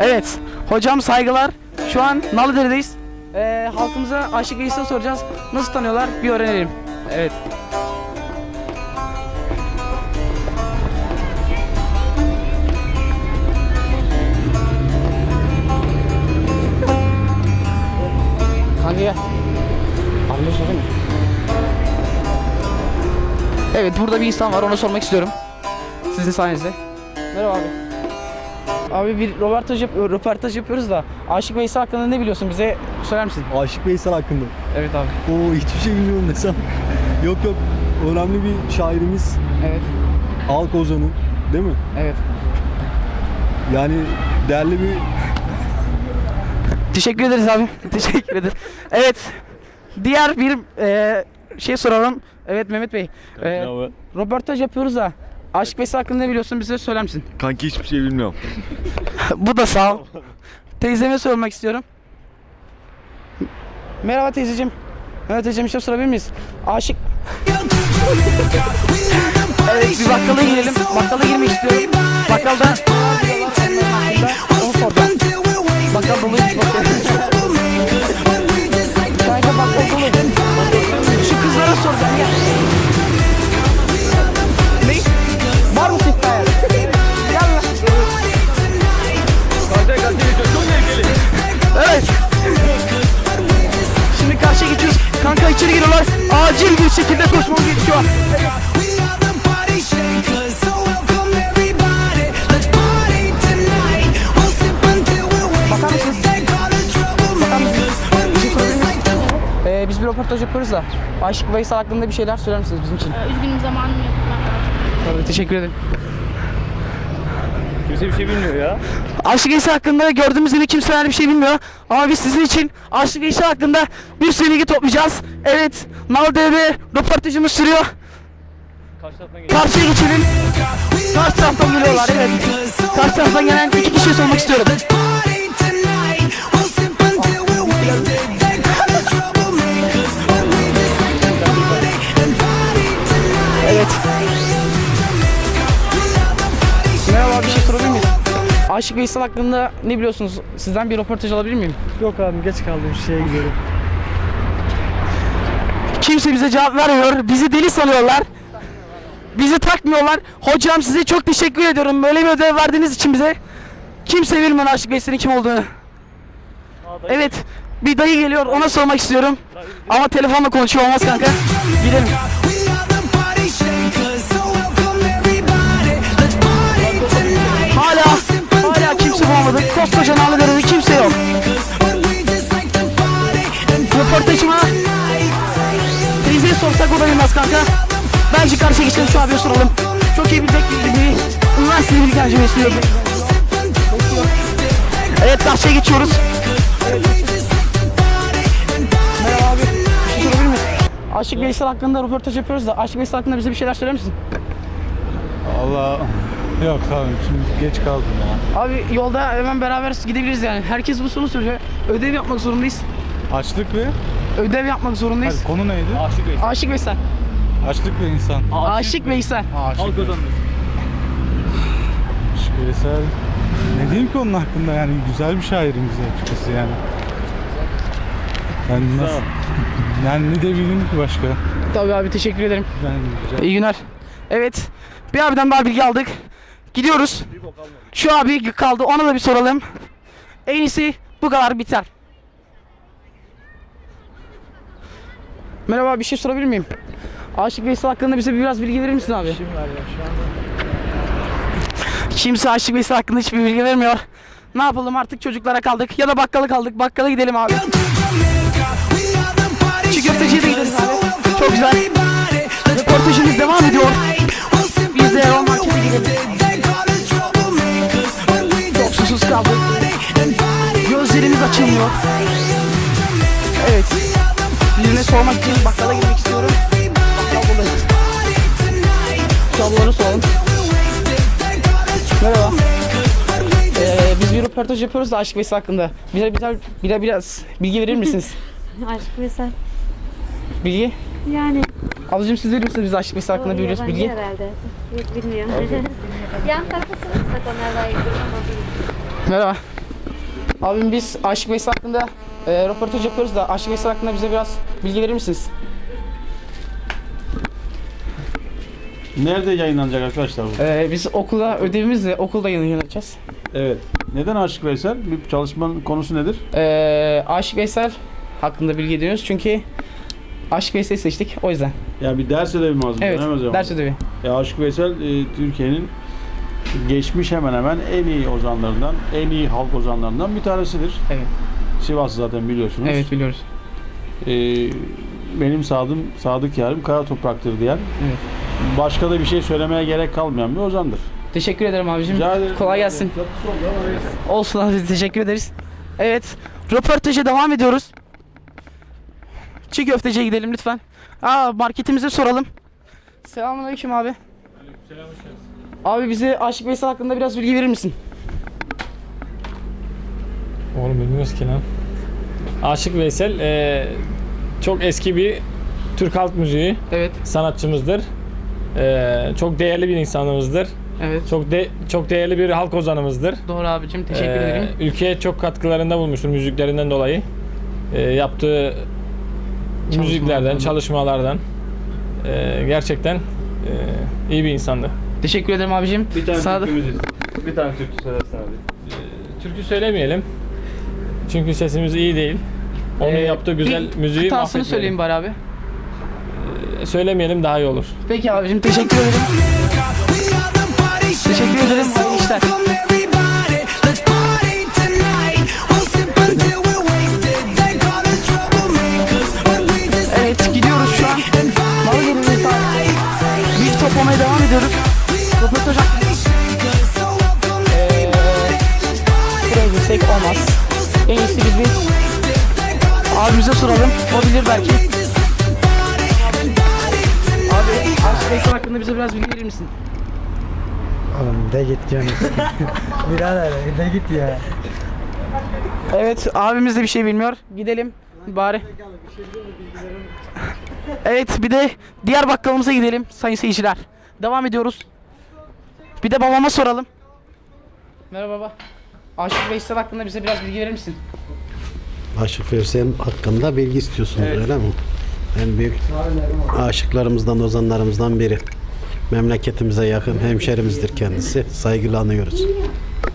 Evet. Hocam saygılar. Şu an Nalıdere'deyiz. Ee, halkımıza Aşık Veysel'i soracağız. Nasıl tanıyorlar? Bir öğrenelim. Evet. Kanka gel. Sorayım mı? Evet burada bir insan var ona sormak istiyorum. Sizin sayenizde. Merhaba abi. Abi bir röportaj, yap röportaj yapıyoruz da Aşık Veysel hakkında ne biliyorsun bize söyler misin? Aşık Veysel hakkında. Evet abi. Oo hiçbir şey bilmiyorum desem. yok yok. Önemli bir şairimiz. Evet. Halk ozanı. Değil mi? Evet. Yani değerli bir Teşekkür ederiz abi. Teşekkür ederiz. Evet. Diğer bir e, şey soralım. Evet Mehmet Bey. E, röportaj yapıyoruz da Aşık Veysel hakkında ne biliyorsun bize söyler misin? Kanki hiçbir şey bilmiyorum. Bu da sağ ol. Teyzeme sormak istiyorum. Merhaba teyzeciğim. Mehmet teyzeciğim bir şey sorabilir miyiz? Aşık... evet bir bakkala girelim. Bakkala girmek istiyorum. Bakkalda... Onu soracağım. But we just like the Ee, biz bir röportaj yapıyoruz da. Aşık Veysel hakkında bir şeyler söyler misiniz bizim için? Üzgünüm zamanım yok. Tabii teşekkür ederim. Kimse bir şey bilmiyor ya. Aşık Veysel hakkında gördüğümüz gibi kimseler bir şey bilmiyor. Ama biz sizin için Aşık Veysel hakkında bir sürü bilgi toplayacağız. Evet, Nalde'de röportajımız sürüyor. Karşıya geçelim. Karşı taraftan geliyorlar, evet. Karşı taraftan gelen iki kişiye sormak istiyorum. Aşık Veysel hakkında ne biliyorsunuz? Sizden bir röportaj alabilir miyim? Yok abi geç kaldım şeye gidiyorum. Kimse bize cevap vermiyor. Bizi deli sanıyorlar. Bizi takmıyorlar. Hocam size çok teşekkür ediyorum. Böyle bir ödev verdiğiniz için bize. Kimse bilmiyor Aşık Veysel'in kim olduğunu. Evet. Bir dayı geliyor. Ona sormak istiyorum. Ama telefonla konuşuyor olmaz kanka. Gidelim. Koskoca Nalıdere'de kimse yok. Röportajıma teyzeye sorsak o da bilmez kanka. Bence karşıya geçelim şu abiye soralım. Çok iyi bir bekliyor bir üniversite bilgilenci besliyor. Evet karşıya geçiyoruz. Merhaba abi. Bir şey sorabilir miyiz? Aşık Veysel hakkında röportaj yapıyoruz da Aşık Veysel hakkında bize bir şeyler söyler misin? Allah yok abi şimdi geç kaldım ya. Abi yolda hemen beraber gidebiliriz yani. Herkes bu soru soruyor. Ödev yapmak zorundayız. Açlık ve Ödev yapmak zorundayız. Hayır, konu neydi? Aşık Veysel. Açlık ve insan. Aşık Veysel. Aşık Aşık Veysel. Ne diyeyim ki onun hakkında yani güzel bir şairimiz açıkçası yani. Ben nasıl... Yani ne diyebilirim ki başka? Tabii abi teşekkür ederim. Yani güzel. İyi günler. Evet. Bir abiden daha bilgi aldık. Gidiyoruz. Şu abi kaldı. Ona da bir soralım. En iyisi bu kadar biter. Merhaba bir şey sorabilir miyim? Aşık Veysel hakkında bize biraz bilgi verir misin abi? Kimse Aşık Veysel hakkında hiçbir bilgi vermiyor. Ne yapalım artık çocuklara kaldık ya da bakkala kaldık. Bakkala gidelim abi. Çiğ köfteciye de gideriz abi. Çok güzel. Röportajımız devam ediyor. Biz de Erol Market'e gidelim. Açılmıyor. Evet. Birine sormak için bakkala gitmek istiyorum. Bakkal burada. Şu ablaları soralım. Merhaba. Ee, biz bir röportaj yapıyoruz da Aşık Veysel hakkında. Bize bize bize biraz bilgi verir misiniz? Aşk Veysel. Bilgi? Yani. Ablacığım siz verir misiniz bize Aşık Veysel hakkında bir biraz bilgi? herhalde. Yok bilmiyorum. Yan tarafı sorarsak onlar daha iyi bilir ama bilmiyorum. Merhaba. Abim biz Aşık Veysel hakkında e, röportaj yapıyoruz da Aşık Veysel hakkında bize biraz bilgi verir misiniz? Nerede yayınlanacak arkadaşlar bu? E, biz okula ödevimizle okulda yayınlayacağız. Evet. Neden Aşık Veysel? Bir çalışmanın konusu nedir? E, Aşık Veysel hakkında bilgi ediyoruz çünkü Aşık Veysel'i seçtik o yüzden. Ya bir ders ödevi mi hazırlanıyor? Evet, ders ödevi. Ya Aşık Veysel e, Türkiye'nin geçmiş hemen hemen en iyi ozanlarından, en iyi halk ozanlarından bir tanesidir. Evet. Sivas zaten biliyorsunuz. Evet biliyoruz. E, benim sadım, sadık yarim kara topraktır diyen. Evet. Başka da bir şey söylemeye gerek kalmayan bir ozandır. Teşekkür ederim abicim. Rica ederim. Kolay gelsin. Olsun abi teşekkür ederiz. Evet röportaja devam ediyoruz. Çiğ köfteciye gidelim lütfen. Aa marketimize soralım. Selamünaleyküm abi. Abi bize Aşık Veysel hakkında biraz bilgi verir misin? Oğlum bilmiyoruz ki lan. Aşık Veysel eee, çok eski bir Türk halk müziği Evet, sanatçımızdır. Eee, çok değerli bir insanımızdır. evet. Çok de, çok değerli bir halk ozanımızdır. Doğru abicim teşekkür Eee, ederim. Ülkeye çok katkılarında bulmuştur müziklerinden dolayı. Eee, yaptığı müziklerden, çalışmalardan eee, gerçekten eee, iyi bir insandı. Teşekkür ederim abicim. Bir tane Sağ ol. türkümüz Bir tane türkü söylersen abi. Türkü söylemeyelim. Çünkü sesimiz iyi değil. Onun Ee, yaptığı güzel bir müziği Kıtasını mahvetmeyelim. söyleyeyim bari abi. Söylemeyelim daha iyi olur. Peki abicim teşekkür ederim. Teşekkür ederim. Hayırlı işler. Evet gidiyoruz şu an. Malı gelin Bir toplamaya devam ediyoruz. Röportaj hakkında party buraya girsek olmaz. En iyisi biz abimize soralım. O bilir belki. Abi Veysel hakkında bize biraz bilgi verir misin? Oğlum de git canım. Birader de git ya. Evet abimiz de bir şey bilmiyor. Gidelim bari. Evet bir de diğer bakkalımıza gidelim sayın seyirciler. Devam ediyoruz. Bir de babama soralım. Merhaba baba. Aşık Veysel hakkında bize biraz bilgi verir misin? Aşık Veysel hakkında bilgi istiyorsunuz öyle mi? En büyük aşıklarımızdan, ozanlarımızdan biri. Memleketimize yakın hemşerimizdir kendisi. Saygıyla anıyoruz.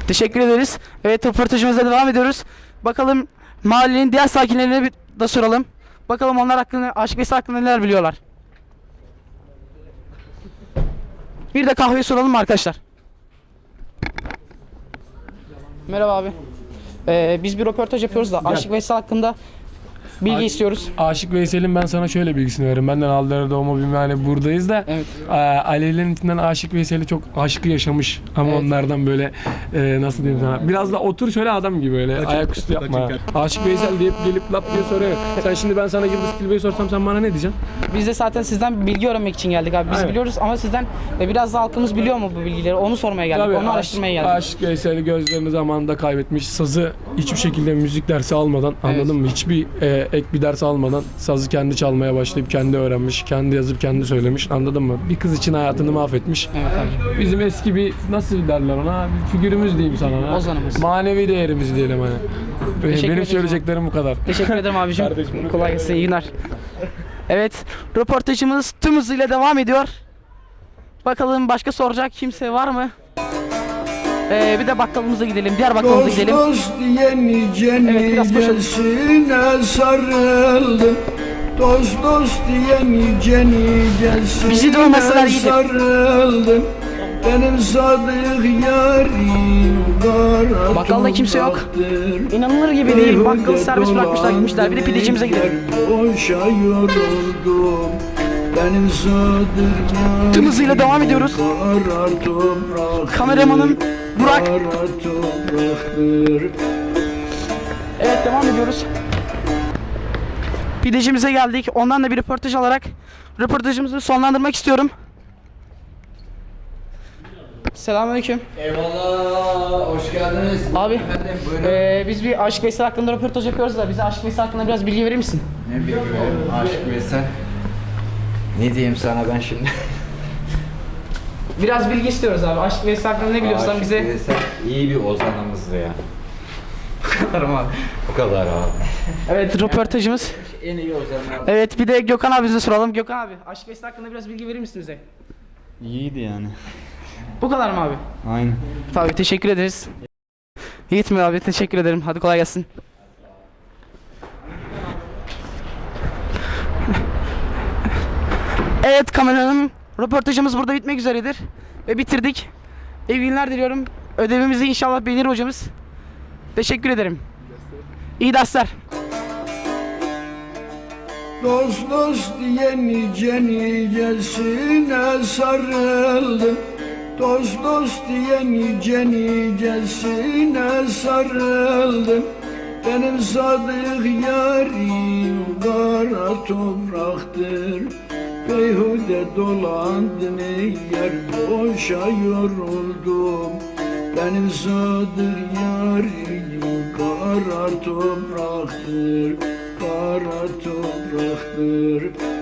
Teşekkür ederiz. Evet röportajımıza devam ediyoruz. Bakalım mahallenin diğer sakinlerine bir de soralım. Bakalım onlar hakkında, Aşık Veysel hakkında neler biliyorlar. Bir de kahve soralım arkadaşlar? Merhaba abi. Ee, biz bir röportaj yapıyoruz da Aşık Veysel hakkında bilgi Ay- istiyoruz. Aşık Veysel'in ben sana şöyle bilgisini veririm. Benden Aldırı doğma büyüme hani buradayız da Evet. e, Alevlerin içinden Aşık Veysel'i çok aşkı yaşamış. Ama Evet. onlardan böyle e, nasıl diyeyim sana. Biraz da otur şöyle adam gibi böyle ayaküstü yapma. Aşık Veysel deyip gelip lap diye soruyor. Sen şimdi ben sana Yıldız Tilbe'yi sorsam sen bana ne diyeceksin? Biz de zaten sizden bilgi öğrenmek için geldik abi. Biz Aynen. biliyoruz ama sizden e, biraz da halkımız biliyor mu bu bilgileri? Onu sormaya geldik. Tabii, Onu araştırmaya geldik. Aşık Veysel'i gözlerini zamanında kaybetmiş. Sazı hiçbir şekilde müzik dersi almadan anladın mı? Hiçbir e, ek bir ders almadan sazı kendi çalmaya başlayıp kendi öğrenmiş. Kendi yazıp kendi söylemiş. Anladın mı? Bir kız için hayatını mahvetmiş. Evet abi. Bizim eski bir nasıl derler ona? Bir figürümüz diyeyim sana. ha. Ozanımız. Manevi değerimiz diyelim hani. Benim, Teşekkür benim ederim. söyleyeceklerim bu kadar. Teşekkür ederim abicim. Kardeşim. Kolay gelsin. iyi günler. Evet, röportajımız tüm hızıyla devam ediyor. Bakalım başka soracak kimse var mı? Ee, bir de bakkalımıza gidelim. Diğer bakkalımıza gidelim. Dost diye nice Evet, nicesine sarıldım Dost dost diye nice nicesine sarıldım Benim sadık yarim kara Bakkalda kimse yok. İnanılır gibi değil. Bakkalı Öyle serbest bırakmışlar gitmişler. Bir de pidecimize gidelim. Boşa yoruldum benim sadık Tüm hızıyla devam ediyoruz. Kameramanım Burak. Evet devam ediyoruz. Pidecimize geldik. Ondan da bir röportaj alarak röportajımızı sonlandırmak istiyorum. Selamünaleyküm. Eyvallah, hoş geldiniz. Abi, Efendim, buyurun. Ee, biz bir Aşık Veysel hakkında röportaj yapıyoruz da bize Aşık Veysel hakkında biraz bilgi verir misin? Ne bileyim, aşık Veysel. Ne diyeyim sana ben şimdi? Biraz bilgi istiyoruz abi. Aşık Veysel hakkında ne biliyorsan Aşık bize Veysel iyi bir ozanımızdı ya. Atarım abi. Bu kadar abi. Evet röportajımız. En iyi ozanlar. Evet bir de Gökhan abimize soralım. Gökhan abi Aşık Veysel hakkında biraz bilgi verir misiniz bize? İyiydi yani. Bu kadar mı abi? Aynen. Tabii teşekkür ederiz. Yiğit mi abi teşekkür ederim. Hadi kolay gelsin. Evet kameranın röportajımız burada bitmek üzeredir. Ve bitirdik. İyi günler diliyorum. Ödevimizi inşallah beğenir hocamız. Teşekkür ederim. İyi dersler. Dost dost diye nice nicesine sarıldım Dost dost diye nice nicesine sarıldım Benim sadık yarim kara topraktır Beyhude dolandım yer boşa yoruldum. Benim sadık yarim kara topraktır Kara topraktır